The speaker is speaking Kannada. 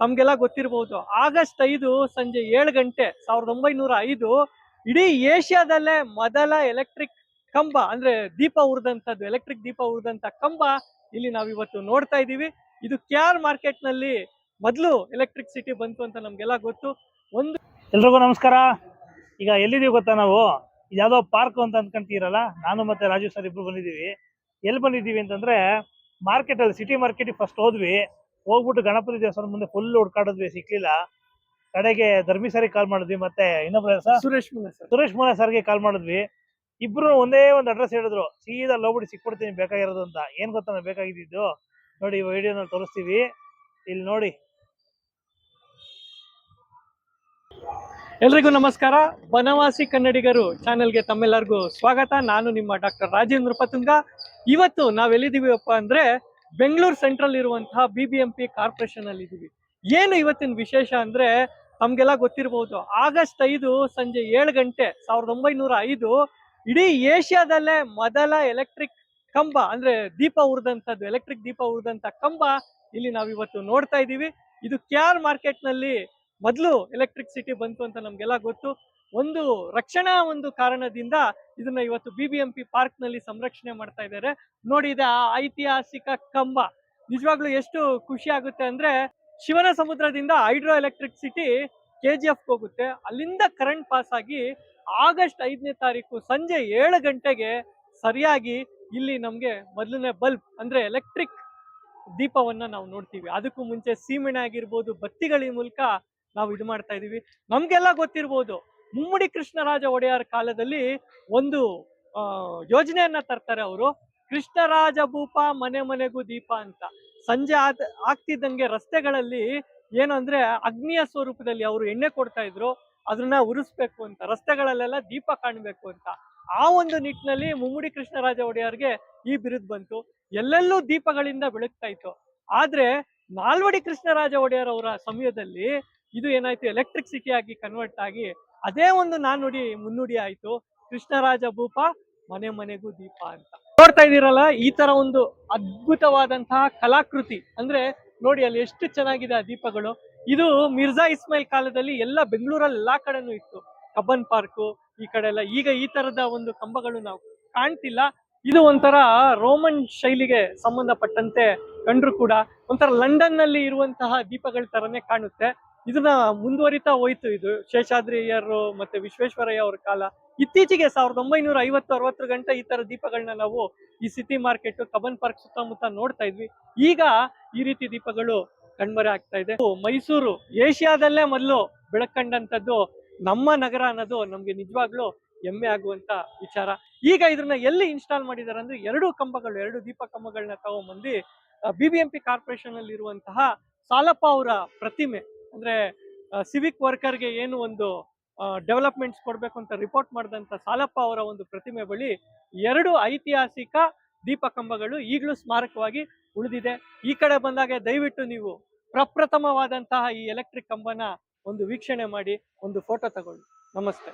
ತಮ್ಗೆಲ್ಲ ಗೊತ್ತಿರಬಹುದು ಆಗಸ್ಟ್ ಐದು ಸಂಜೆ ಏಳು ಗಂಟೆ ಸಾವಿರದ ಒಂಬೈನೂರ ಐದು ಇಡೀ ಏಷ್ಯಾದಲ್ಲೇ ಮೊದಲ ಎಲೆಕ್ಟ್ರಿಕ್ ಕಂಬ, ಅಂದ್ರೆ ದೀಪ ಉರಿದಂತದ್ದು ಎಲೆಕ್ಟ್ರಿಕ್ ದೀಪ ಉರಿದಂತ ಕಂಬ ಇಲ್ಲಿ ನಾವು ಇವತ್ತು ನೋಡ್ತಾ ಇದ್ದೀವಿ. ಇದು ಕೆ ಆರ್ ಮಾರ್ಕೆಟ್ನಲ್ಲಿ ಮೊದಲು ಎಲೆಕ್ಟ್ರಿಕ್ ಸಿಟಿ ಬಂತು ಅಂತ ನಮ್ಗೆಲ್ಲ ಗೊತ್ತು. ಒಂದು ಎಲ್ರಿಗೂ ನಮಸ್ಕಾರ. ಈಗ ಎಲ್ಲಿದೀವಿ ಗೊತ್ತಾ ನಾವು? ಯಾವ್ದೋ ಪಾರ್ಕ್ ಅಂತ ಅನ್ಕೊಂತೀರಲ್ಲ ನಾನು ಮತ್ತೆ ರಾಜು ಸರ್ ಇಬ್ರು ಬಂದಿದೀವಿ ಎಲ್ಲಿ ಬಂದಿದ್ದೀವಿ ಅಂತಂದ್ರೆ ಮಾರ್ಕೆಟ್ ಅಲ್ಲಿ ಸಿಟಿ ಮಾರ್ಕೆಟ್ ಫಸ್ಟ್ ಹೋದ್ವಿ. ಹೋಗ್ಬಿಟ್ಟು ಗಣಪತಿ ದೇವಸ್ಥಾನ ಮುಂದೆ ಫುಲ್ ಹುಡ್ಕಾಡಿದ್ವಿ ಸಿಕ್ಲಿಲ್ಲ. ಕಡೆಗೆ ಧರ್ಮಿ ಸರಿಗೆ ಕಾಲ್ ಮಾಡಿದ್ವಿ ಮತ್ತೆ ಇನ್ನೊಬ್ರು ಸರ್? ಸುರೇಶ್ ಸರ್. ಸುರೇಶ್ ಮೋನ ಸರ್ಗೆ ಕಾಲ್ ಮಾಡಿದ್ವಿ. ಇಬ್ರು ಒಂದೇ ಒಂದು ಅಡ್ರೆಸ್ ಹೇಳಿದ್ರು. ಸೀದಾ ಲೋಬಿಟ್ಟು ಸಿಕ್ಬಿಡ್ತೀನಿ ಬೇಕಾಗಿರೋದು ಅಂತ. ಏನ್ ಗೊತ್ತಾ ಬೇಕಾಗಿದ್ದು ನೋಡಿ ವಿಡಿಯೋನಲ್ಲಿ ತೋರಿಸ್ತೀವಿ. ಇಲ್ಲಿ ನೋಡಿ. ಎಲ್ರಿಗೂ ನಮಸ್ಕಾರ. ಬನವಾಸಿ ಕನ್ನಡಿಗರು ಚಾನೆಲ್ಗೆ ತಮ್ಮೆಲ್ಲರಿಗೂ ಸ್ವಾಗತ. ನಾನು ನಿಮ್ಮ ಡಾಕ್ಟರ್ ರಾಜೇಂದ್ರ ಪತುಂಗ. ಇವತ್ತು ನಾವೆಲ್ಲಿದ್ದೀವಿಪ್ಪ ಅಂದ್ರೆ ಬೆಂಗಳೂರು ಸೆಂಟ್ರಲ್ ಇರುವಂತಹ B B M P corporation ಅಲ್ಲಿ ಇದೀವಿ. ಏನು ಇವತ್ತಿನ ವಿಶೇಷ ಅಂದ್ರೆ ತಮ್ಗೆಲ್ಲ ಗೊತ್ತಿರಬಹುದು ಆಗಸ್ಟ್ ಐದು ಸಂಜೆ ಏಳು ಗಂಟೆ ಸಾವಿರದ ಒಂಬೈನೂರ ಐದು ಇಡೀ ಏಷ್ಯಾದಲ್ಲೇ ಮೊದಲ ಎಲೆಕ್ಟ್ರಿಕ್ ಕಂಬ, ಅಂದ್ರೆ ದೀಪ ಉರಿದಂತದ್ದು ಎಲೆಕ್ಟ್ರಿಕ್ ದೀಪ ಉರಿದಂತ ಕಂಬ ಇಲ್ಲಿ ನಾವು ಇವತ್ತು ನೋಡ್ತಾ ಇದೀವಿ. ಇದು ಕೆ ಆರ್ ಮಾರ್ಕೆಟ್ನಲ್ಲಿ ಮೊದಲು ಎಲೆಕ್ಟ್ರಿಕ್ ಸಿಟಿ ಬಂತು ಅಂತ ನಮ್ಗೆಲ್ಲ ಗೊತ್ತು. ಒಂದು ರಕ್ಷಣಾ ಒಂದು ಕಾರಣದಿಂದ ಇದನ್ನ ಇವತ್ತು B B M P park ಸಂರಕ್ಷಣೆ ಮಾಡ್ತಾ ಇದ್ದಾರೆ. ನೋಡಿ, ಇದೆ ಆ ಐತಿಹಾಸಿಕ ಕಂಬ. ನಿಜವಾಗ್ಲೂ ಎಷ್ಟು ಖುಷಿ ಆಗುತ್ತೆ ಅಂದ್ರೆ ಶಿವನ ಸಮುದ್ರದಿಂದ hydro electricity K G F ಹೋಗುತ್ತೆ. ಅಲ್ಲಿಂದ ಕರೆಂಟ್ ಪಾಸ್ ಆಗಿ ಆಗಸ್ಟ್ ಐದನೇ ತಾರೀಕು ಸಂಜೆ ಏಳು ಗಂಟೆಗೆ ಸರಿಯಾಗಿ ಇಲ್ಲಿ ನಮ್ಗೆ ಮೊದಲನೇ ಬಲ್ಬ್ ಅಂದ್ರೆ ಎಲೆಕ್ಟ್ರಿಕ್ ದೀಪವನ್ನ ನಾವು ನೋಡ್ತೀವಿ. ಅದಕ್ಕೂ ಮುಂಚೆ ಸೀಮೆಣೆ ಆಗಿರ್ಬೋದು, ಬತ್ತಿಗಳ ಮೂಲಕ ನಾವು ಇದು ಮಾಡ್ತಾ ಇದೀವಿ. ನಮ್ಗೆಲ್ಲ ಗೊತ್ತಿರ್ಬೋದು ಮುಮ್ಮಡಿ ಕೃಷ್ಣರಾಜ ಒಡೆಯರ್ ಕಾಲದಲ್ಲಿ ಒಂದು ಯೋಜನೆಯನ್ನ ತರ್ತಾರೆ ಅವರು. ಕೃಷ್ಣರಾಜ ಭೂಪ ಮನೆ ಮನೆಗೂ ದೀಪ ಅಂತ. ಸಂಜೆ ಆದ, ಆಗ್ತಿದ್ದಂಗೆ ರಸ್ತೆಗಳಲ್ಲಿ ಏನು ಅಂದ್ರೆ ಅಗ್ನಿಯ ಸ್ವರೂಪದಲ್ಲಿ ಅವರು ಎಣ್ಣೆ ಕೊಡ್ತಾ ಇದ್ರು. ಅದನ್ನ ಉರಿಸ್ಬೇಕು ಅಂತ, ರಸ್ತೆಗಳಲ್ಲೆಲ್ಲ ದೀಪ ಕಾಣಬೇಕು ಅಂತ. ಆ ಒಂದು ನಿಟ್ಟಿನಲ್ಲಿ ಮುಮ್ಮಡಿ ಕೃಷ್ಣರಾಜ ಒಡೆಯರ್ಗೆ ಈ ಬಿರುದು ಬಂತು. ಎಲ್ಲೆಲ್ಲೂ ದೀಪಗಳಿಂದ ಬೆಳಗ್ತಾ ಇತ್ತು. ಆದ್ರೆ ನಾಲ್ವಡಿ ಕೃಷ್ಣರಾಜ ಒಡೆಯರ್ ಅವರ ಸಮಯದಲ್ಲಿ ಇದು ಏನಾಯ್ತು? ಎಲೆಕ್ಟ್ರಿಕ್ ಸಿಟಿ ಆಗಿ ಕನ್ವರ್ಟ್ ಆಗಿ ಅದೇ ಒಂದು ನಾನುಡಿ ಮುನ್ನುಡಿ ಆಯ್ತು. ಕೃಷ್ಣರಾಜ ಭೂಪ, ಮನೆ ಮನೆಗೂ ದೀಪ ಅಂತ. ನೋಡ್ತಾ ಇದೀರಲ್ಲ ಈ ತರ ಒಂದು ಅದ್ಭುತವಾದಂತಹ ಕಲಾಕೃತಿ. ಅಂದ್ರೆ ನೋಡಿ ಅಲ್ಲಿ ಎಷ್ಟು ಚೆನ್ನಾಗಿದೆ ಆ ದೀಪಗಳು. ಇದು ಮಿರ್ಜಾ ಇಸ್ಮಾಯಿಲ್ ಕಾಲದಲ್ಲಿ ಎಲ್ಲ ಬೆಂಗಳೂರಲ್ಲಿ ಎಲ್ಲಾ ಕಡೆನೂ ಇತ್ತು. ಕಬ್ಬನ್ ಪಾರ್ಕ್, ಈ ಕಡೆ ಎಲ್ಲ. ಈಗ ಈ ತರದ ಒಂದು ಕಂಬಗಳು ನಾವು ಕಾಣ್ತಿಲ್ಲ. ಇದು ಒಂಥರ ರೋಮನ್ ಶೈಲಿಗೆ ಸಂಬಂಧಪಟ್ಟಂತೆ ಕಂಡ್ರು ಕೂಡ. ಒಂಥರ ಲಂಡನ್ನಲ್ಲಿ ಇರುವಂತಹ ದೀಪಗಳ ತರನೇ ಕಾಣುತ್ತೆ. ಇದನ್ನ ಮುಂದುವರಿತಾ ಹೋಯ್ತು ಇದು. ಶೇಷಾದ್ರಿಯರು ಮತ್ತೆ ವಿಶ್ವೇಶ್ವರಯ್ಯ ಅವ್ರ ಕಾಲ. ಇತ್ತೀಚೆಗೆ ಸಾವಿರದ ಒಂಬೈನೂರ ಐವತ್ತು ಅರವತ್ತು ಗಂಟೆ ಈ ತರ ದೀಪಗಳನ್ನ ನಾವು ಈ ಸಿಟಿ ಮಾರ್ಕೆಟ್ ಕಬನ್ ಪಾರ್ಕ್ ಸುತ್ತಮುತ್ತ ನೋಡ್ತಾ ಇದ್ವಿ. ಈಗ ಈ ರೀತಿ ದೀಪಗಳು ಕಣ್ಮರೆ ಆಗ್ತಾ ಇದೆ. ಮೈಸೂರು, ಏಷ್ಯಾದಲ್ಲೇ ಮೊದಲು ಬೆಳಕಂಡಂತದ್ದು ನಮ್ಮ ನಗರ ಅನ್ನೋದು ನಮ್ಗೆ ನಿಜವಾಗ್ಲೂ ಹೆಮ್ಮೆ ಆಗುವಂತ ವಿಚಾರ. ಈಗ ಇದನ್ನ ಎಲ್ಲಿ ಇನ್ಸ್ಟಾಲ್ ಮಾಡಿದಾರೆ ಅಂದ್ರೆ ಎರಡು ಕಂಬಗಳು, ಎರಡು ದೀಪ ಕಂಬಗಳನ್ನ ತಗೊಂಬಂದು ಬಿ ಬಿ ಕಾರ್ಪೊರೇಷನ್ ಅಲ್ಲಿ ಇರುವಂತಹ ಸಾಲಪ್ಪ ಅವರ ಪ್ರತಿಮೆ. ಅಂದ್ರೆ ಸಿವಿಕ್ ವರ್ಕರ್ಗೆ ಏನು ಒಂದು ಡೆವಲಪ್ಮೆಂಟ್ಸ್ ಕೊಡ್ಬೇಕು ಅಂತ ರಿಪೋರ್ಟ್ ಮಾಡಿದಂತ ಸಾಲಪ್ಪ ಅವರ ಒಂದು ಪ್ರತಿಮೆ ಬಳಿ ಎರಡು ಐತಿಹಾಸಿಕ ದೀಪ ಕಂಬಗಳು ಈಗಲೂ ಸ್ಮಾರಕವಾಗಿ ಉಳಿದಿದೆ. ಈ ಕಡೆ ಬಂದಾಗ ದಯವಿಟ್ಟು ನೀವು ಪ್ರಪ್ರಥಮವಾದಂತಹ ಈ ಎಲೆಕ್ಟ್ರಿಕ್ ಕಂಬನ ಒಂದು ವೀಕ್ಷಣೆ ಮಾಡಿ, ಒಂದು ಫೋಟೋ ತಗೊಳ್ಳಿ. ನಮಸ್ತೆ.